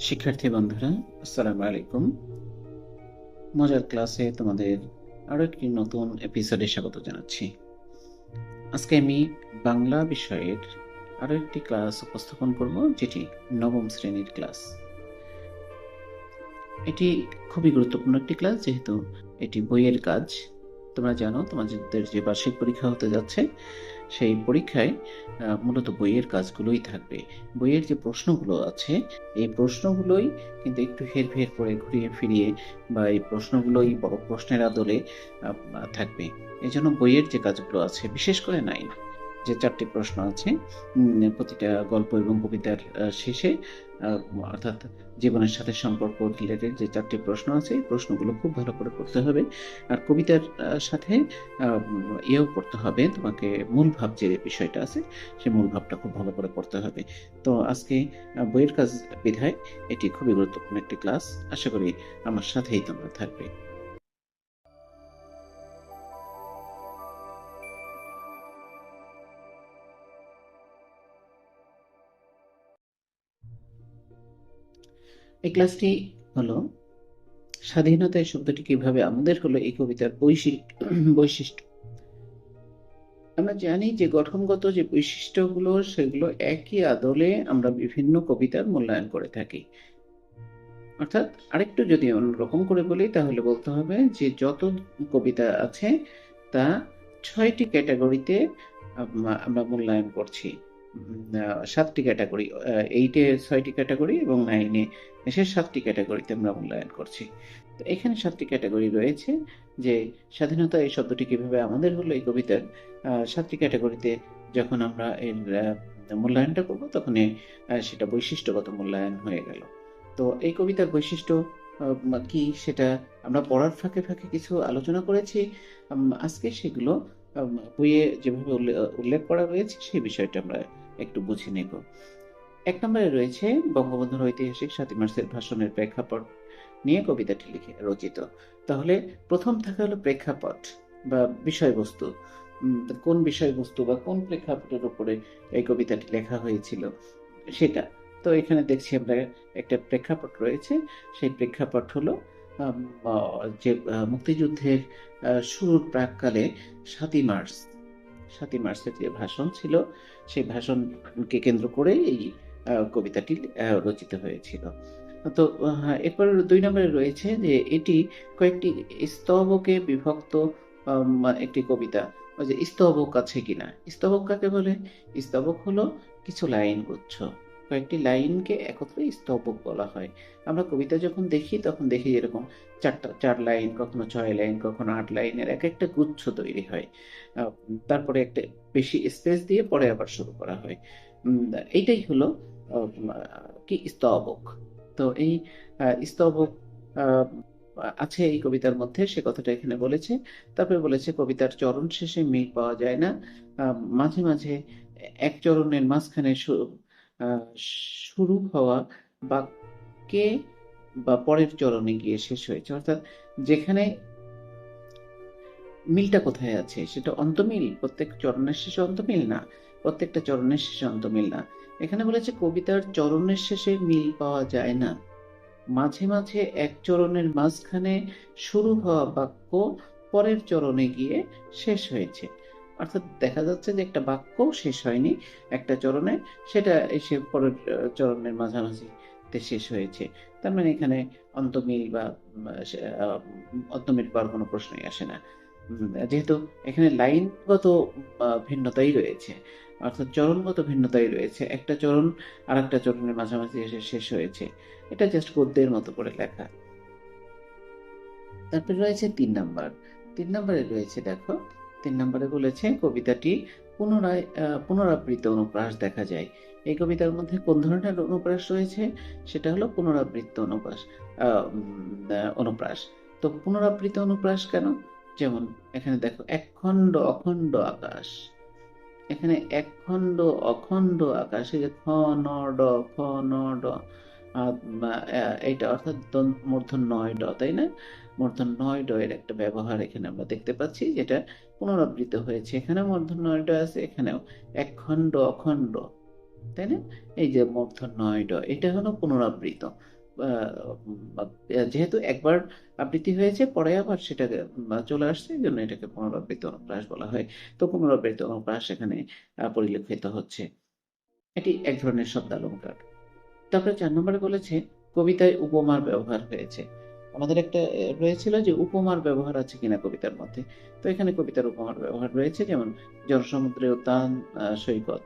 শিক্ষার্থী বন্ধুরা, আসসালামু আলাইকুম। মজার ক্লাসে তোমাদের আরও একটি নতুন এপিসোডে স্বাগত জানাচ্ছি। আজকে আমি বাংলা বিষয়ের আরও একটি ক্লাস উপস্থাপন করব, যেটি নবম শ্রেণির ক্লাস। এটি খুবই গুরুত্বপূর্ণ একটি ক্লাস, যেহেতু এটি বইয়ের কাজ। তোমরা জানো, তোমাদের যে বার্ষিক পরীক্ষা হতে যাচ্ছে সেই পরীক্ষায় মূলত বইয়ের কাজগুলোই থাকবে। বইয়ের যে প্রশ্নগুলো আছে, এই প্রশ্নগুলোই কিন্তু একটু হেরফের করে ঘুরিয়ে ফিরিয়ে বা এই প্রশ্নগুলোই বড় প্রশ্নের আদলে থাকবে। এজন্য জন্য বইয়ের যে কাজগুলো আছে, বিশেষ করে নাইন। যে চারটি প্রশ্ন আছে প্রতিটা গল্প এবং কবিতার শেষে অর্থাৎ জীবনের সাথে সম্পর্ক রিলেটেড যে চারটি প্রশ্ন আছে, এই প্রশ্নগুলো খুব ভালো করে পড়তে হবে। আর কবিতার সাথে ইয়েও পড়তে হবে। তোমাকে মূল ভাব যে বিষয়টা আছে সেই মূল ভাবটা খুব ভালো করে পড়তে হবে। তো আজকে বইয়ের কাজ বিধায় এটি খুবই গুরুত্বপূর্ণ একটি ক্লাস। আশা করি আমার সাথেই তোমরা থাকবে। এই ক্লাসটি হলো স্বাধীনতা শব্দটি কীভাবে আমাদের হলো এই কবিতার বৈশিষ্ট্য বৈশিষ্ট্য। আমরা জানি যে গঠনগত যে বৈশিষ্ট্যগুলো, সেগুলো একই আদলে আমরা বিভিন্ন কবিতার মূল্যায়ন করে থাকি। অর্থাৎ আরেকটু যদি অন্যরকম করে বলি, তাহলে বলতে হবে যে যত কবিতা আছে, তা ছয়টি ক্যাটাগরিতে আমরা মূল্যায়ন করছি। সাতটি ক্যাটাগরি এইটে ছয়টি ক্যাটাগরি এবং নাইনে এসে সাতটি ক্যাটাগরিতে আমরা মূল্যায়ন করছি। তো এখানে সাতটি ক্যাটাগরি রয়েছে যে স্বাধীনতা এই শব্দটি কীভাবে আমাদের হলো এই কবিতার সাতটি ক্যাটাগরিতে যখন আমরা এর মূল্যায়নটা করব তখন সেটা বৈশিষ্ট্যগত মূল্যায়ন হয়ে গেল। তো এই কবিতার বৈশিষ্ট্য কি সেটা আমরা পড়ার ফাঁকে ফাঁকে কিছু আলোচনা করেছি। আজকে সেগুলো বইয়ে যেভাবে উল্লে- উল্লেখ করা রয়েছে সেই বিষয়টা আমরা একটু বুঝে নেব। এক নম্বরে রয়েছে বঙ্গবন্ধুর ঐতিহাসিক সাতই মার্চের ভাষণের প্রেক্ষাপট নিয়ে কবিতাটি লিখে রচিত। তাহলে প্রথম থাকে হলো প্রেক্ষাপট বা বিষয়বস্তু। কোন বিষয়বস্তু বা কোন প্রেক্ষাপটের উপরে এই কবিতাটি লেখা হয়েছিল? সেটা। তো এখানে দেখছি আমরা একটা প্রেক্ষাপট রয়েছে। সেই প্রেক্ষাপট হলো যে মুক্তিযুদ্ধের শুরুর প্রাককালে সাতই মার্চ, সাতই মার্চের যে ভাষণ ছিল সেই ভাষণকে কেন্দ্র করে এই কবিতাটি রচিত হয়েছিল। তো এরপর দুই নম্বরে রয়েছে যে এটি কয়েকটি স্তবকে বিভক্ত একটি কবিতা। যে, স্তবক আছে কিনা? স্তবক কাকে বলে? স্তবক হলো কিছু লাইন গুচ্ছ কয়েকটি লাইনকে একত্রে স্তবক বলা হয়। আমরা কবিতা যখন দেখি, তখন দেখি এরকম চারটা, চার লাইন, কখনো ছয় লাইন, কখনো আট লাইনের এক একটা গুচ্ছ তৈরি হয়। তারপরে একটা বেশি স্পেস দিয়ে পরে আবার শুরু করা হয়। এইটাই হলো কি স্তবক। তো এই স্তবক আছে এই কবিতার মধ্যে, সে কথাটা এখানে বলেছে। তারপরে বলেছে, কবিতার চরণ শেষে মিল পাওয়া যায় না। মাঝে মাঝে এক চরণের মাঝখানে শুরু হওয়া বাক্যে বা পরের চরণে গিয়ে শেষ হয়েছে। অর্থাৎ যেখানে মিলটা কোথায় আছে? সেটা অন্তমিল, প্রত্যেক চরণের শেষে অন্তমিল না? প্রত্যেকটা চরণের শেষে অন্তমিল না? এখানে বলেছে, কবিতার চরণের শেষে মিল পাওয়া যায় না। মাঝে মাঝে এক চরণের মাঝখানে শুরু হওয়া বাক্য পরের চরণে গিয়ে শেষ হয়েছে। অর্থাৎ দেখা যাচ্ছে যে একটা বাক্য শেষ হয়নি, একটা চরণে, সেটা এসে পরের চরণের মাঝামাঝিতে শেষ হয়েছে। তার মানে এখানে অন্তমিল বা অন্তমিল পাওয়ার কোনো প্রশ্নই আসে না। যেহেতু এখানে লাইনগত ভিন্নতাই রয়েছে, অর্থাৎ চরণগত ভিন্নতাই রয়েছে। একটা চরণ আর একটা চরণের মাঝামাঝি এসে শেষ হয়েছে। এটা জাস্ট গদ্যের মতো করে লেখা। তারপরে রয়েছে তিন নাম্বার। তিন নাম্বারে রয়েছে, দেখো তিন নম্বরে বলেছে, কবিতাটি পুনরায় পুনরাবৃত্ত অনুপ্রাস দেখা যায়। এই কবিতার মধ্যে কোন ধরনের অনুপ্রাস রয়েছে? সেটা হলো পুনরাবৃত্ত অনুপ্রাস অনুপ্রাস। তো পুনরাবৃত্ত অনুপ্রাস কেন? যেমন এখানে দেখো, একখণ্ড অখণ্ড আকাশ। এখানে একখণ্ড অখণ্ড আকাশ যে খ, ন, ড, খ, ন, ড এইটা অর্থাৎ মূর্ধন্য নয় ড, তাই না? মূর্ধন্য নয় ড এর একটা ব্যবহার এখানে আমরা দেখতে পাচ্ছি, যেটা পুনরাবৃত্ত হয়েছে। এখানে মূর্ধন্য নয় আছে, এখানেও। এক একখণ্ড, অখণ্ড, তাই না? এই যে মূর্ধন্যয় ড এটা হলো পুনরাবৃত যেহেতু একবার আবৃত্তি হয়েছে, পরে আবার সেটাকে চলে আসছে, এই জন্য এটাকে পুনরাবৃত্ত অনুপ্রাস বলা হয়। তো পুনরাবৃত্ত অনুপ্রাস এখানে পরিলক্ষিত হচ্ছে। এটি এক ধরনের শব্দালঙ্কার। তারপরে চার নম্বরে বলেছে, কবিতায় উপমার ব্যবহার হয়েছে। আমাদের একটা রয়েছিল যে উপমার ব্যবহার আছে কিনা কবিতার মধ্যে। তো এখানে কবিতার উপমার ব্যবহার রয়েছে, যেমন জনসমুদ্রের উদ্যান সৈকত।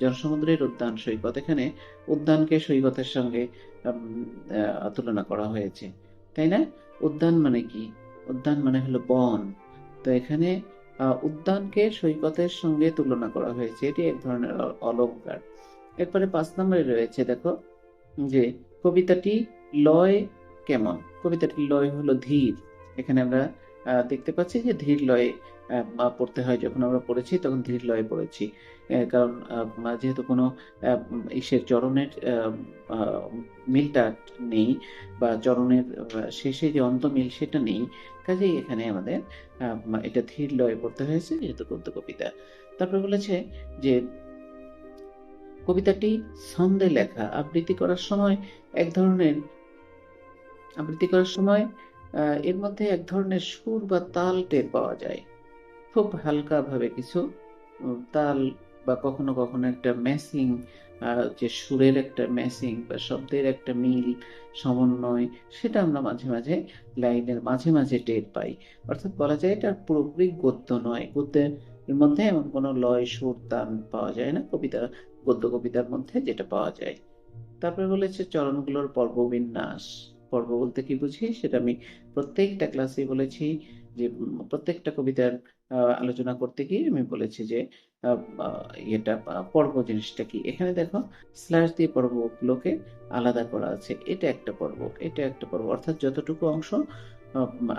জনসমুদ্রের উদ্যান, সৈকত, এখানে উদ্যানকে সৈকতের সঙ্গে তুলনা করা হয়েছে। তাই না? উদ্যান মানে কি? উদ্যান মানে হলো বন। তো এখানে উদ্যানকে সৈকতের সঙ্গে তুলনা করা হয়েছে, এটি এক ধরনের অ- অলংকার এরপরে পাঁচ নম্বরে রয়েছে, দেখো, যে কবিতাটি লয় কেমন? কবিতাটির লয় হলো ধীর। এখানে আমরা দেখতে পাচ্ছি যে ধীর লয়ে পড়তে হয়। যখন আমরা পড়েছি, তখন ধীর লয়ে পড়েছি। কারণ যেহেতু কোনো ইসের চরণের মিলটা নেই বা চরণের শেষে যে অন্তমিল সেটা নেই, কাজেই এখানে আমাদের এটা ধীর লয়ে পড়তে হয়েছে, যেহেতু গদ্য কবিতা। তারপরে বলেছে যে, কবিতাটি ছন্দে লেখা, আবৃত্তি করার সময় এক ধরনের আবৃত্তি করার সময় এর মধ্যে এক ধরনের সুর বা তাল টের পাওয়া যায়। খুব হালকা ভাবে কিছু তাল বা কখনো কখনো একটা ম্যাসিং যে সুরের একটা ম্যাসিং বা শব্দের একটা মিল, সমন্বয়, সেটা আমরা মাঝে মাঝে লাইনের মাঝে মাঝে টের পাই। অর্থাৎ বলা যায় এটা পুরোপুরি গদ্য নয়। গদ্যের মধ্যে এমন কোনো লয়, সুর তান পাওয়া যায় না। কবিতা, গদ্য কবিতার মধ্যে যেটা পাওয়া যায়। তারপরে বলেছে, চরণগুলোর পর্ববিন্যাস। পর্ব বলতে কি বুঝি? সেটা আমি প্রত্যেকটা ক্লাসে বলেছি যে প্রত্যেকটা কবিতার আলোচনা করতে গিয়ে আমি বলেছি যে এটা পর্ব জিনিসটা কি? এখানে দেখো স্ল্যাশ দিয়ে পর্বগুলোকে আলাদা করা আছে। এটা একটা পর্ব, এটা একটা পর্ব। অর্থাৎ যতটুকু অংশ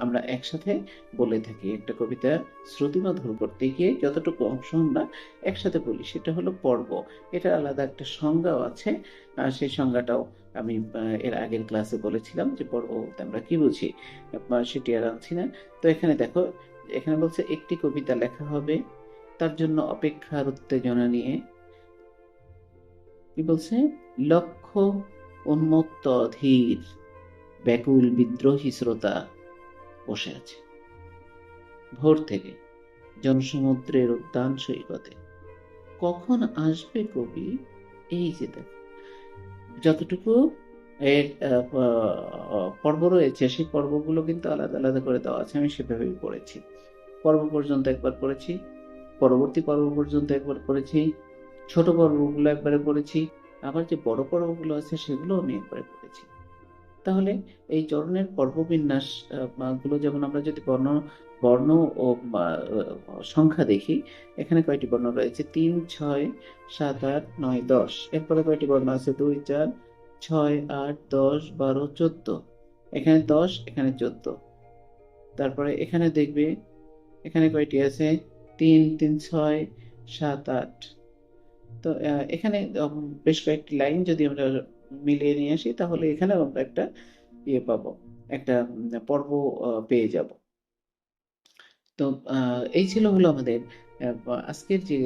আমরা একসাথে বলে থাকি একটা কবিতা শ্রুতিমধুর করতে গিয়ে যতটুকু অংশ আমরা একসাথে বলি, সেটা হলো পর্ব। এটা আলাদা একটা সংজ্ঞাও আছে। সেই সংজ্ঞাটাও আমি এর আগের ক্লাসে বলেছিলাম যে পর্ব বলতে আমরা কি বুঝি। সেটি আর আনছি না। তো এখানে দেখো, এখানে বলছে, একটি কবিতা লেখা হবে তার জন্য অপেক্ষার উত্তেজনা নিয়ে। কি বলছে? লক্ষ্য উন্মত্ত ধীর ব্যাকুল বিদ্রোহী শ্রোতা বসে আছে। ভোর থেকে জনসমুদ্রের উদ্যান সৈকতে। কখন আসবে কবি? এই যে দেখো। যতটুকু এর পর্ব রয়েছে, সেই পর্বগুলো কিন্তু আলাদা আলাদা করে দেওয়া আছে। আমি সেভাবেই পড়েছি। পর্ব পর্যন্ত একবার পড়েছি, পরবর্তী পর্ব পর্যন্ত একবার পড়েছি, ছোট পর্বগুলো একবারে পড়েছি, আবার যে বড় পর্বগুলো আছে সেগুলো আমি একবারে পড়েছি। তাহলে এই চরণের পর্ববিন্যাসগুলো যেমন আমরা যদি বর্ণ বর্ণ ও সংখ্যা দেখি, এখানে কয়টি বর্ণ রয়েছে? তিন, ছয়, সাত, আট, নয়, দশ। এরপরে কয়টি বর্ণ আছে? দুই, চার, ছয়, আট, দশ, বারো, চোদ্দ। এখানে দশ, এখানে চোদ্দ। তারপরে এখানে দেখবে, এখানে কয়টি আছে? তিন তিন, ছয়, সাত, আট। তো এখানে বেশ কয়েকটি লাইন যদি আমরা মিলিয়ে নিয়ে আসি তাহলে এখানেও আমরা একটা ইয়ে পাবো একটা পর্ব পেয়ে যাব। তো এই ছিল হলো আমাদের আজকের যে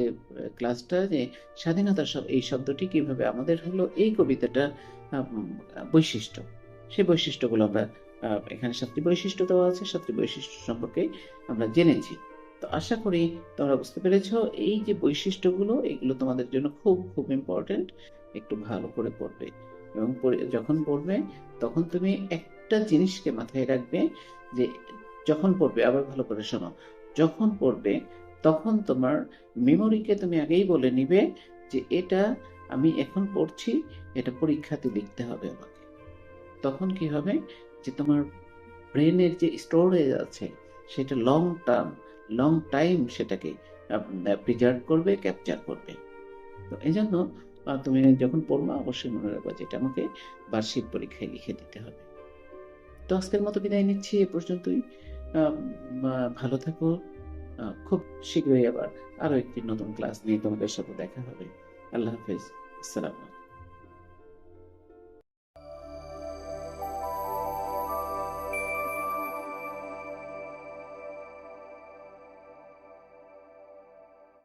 ক্লাসটা যে স্বাধীনতার এই শব্দটি কীভাবে আমাদের হলো এই কবিতাটা বৈশিষ্ট্য। সেই বৈশিষ্ট্যগুলো আমরা আহ, এখানে সাতটি বৈশিষ্ট্য দেওয়া আছে সাতটি বৈশিষ্ট্য সম্পর্কে আমরা জেনেছি। তো আশা করি তোমরা বুঝতে পেরেছ, এই যে বৈশিষ্ট্যগুলো, এগুলো তোমাদের জন্য খুব খুব ইম্পর্টেন্ট একটু ভালো করে পড়বে। এবং যখন পড়বে, তখন তুমি একটা জিনিসকে মাথায় রাখবে যে, যখন পড়বে, আবার ভালো করে শোনো, যখন পড়বে, তখন তোমার মেমোরিকে তুমি আগেই বলে নিবে যে, এটা আমি এখন পড়ছি, এটা পরীক্ষাতে লিখতে হবে আমাকে। তখন কি হবে? যে তোমার ব্রেনের যে স্টোরেজ আছে, সেটা লং টার্ম লং টাইম সেটাকে প্রিজার্ভ করবে ক্যাপচার করবে। তো এই জন্য তুমি যখন পড়বা, অবশ্যই মনে রাখবা যে এটা আমাকে বার্ষিক পরীক্ষায় লিখে দিতে হবে। তো আজকের মতো বিদায় নিচ্ছি, এ পর্যন্তই। ভালো থাকো। খুব শীঘ্রই আবার আরও একটি নতুন ক্লাস নিয়ে তোমাদের সাথে দেখা হবে। আল্লাহ হাফেজ। আসসালামু